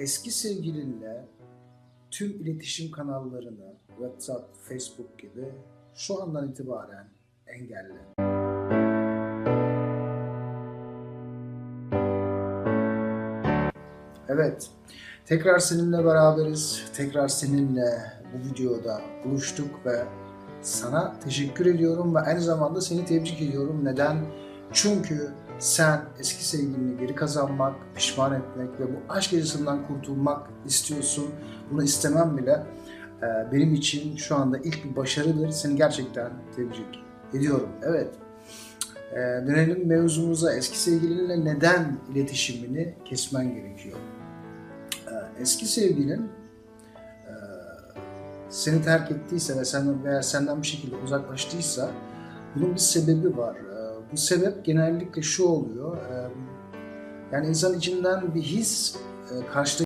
eski sevgilinle tüm iletişim kanallarını WhatsApp, Facebook gibi şu andan itibaren engelle. Evet, tekrar seninle beraberiz. Tekrar seninle bu videoda buluştuk ve sana teşekkür ediyorum ve aynı zamanda seni tebrik ediyorum. Neden? Çünkü sen eski sevgilini geri kazanmak, pişman etmek ve bu aşk acısından kurtulmak istiyorsun. Bunu istemem bile e, benim için şu anda ilk bir başarıdır. Seni gerçekten tebrik ediyorum. Evet. E, dönelim mevzumuza. Eski sevgilinle neden iletişimini kesmen gerekiyor? E, eski sevgilin seni terk ettiyse ve sen veya senden bir şekilde uzaklaştıysa bunun bir sebebi var. Bu sebep genellikle şu oluyor. yani insan içinden bir his karşıdaki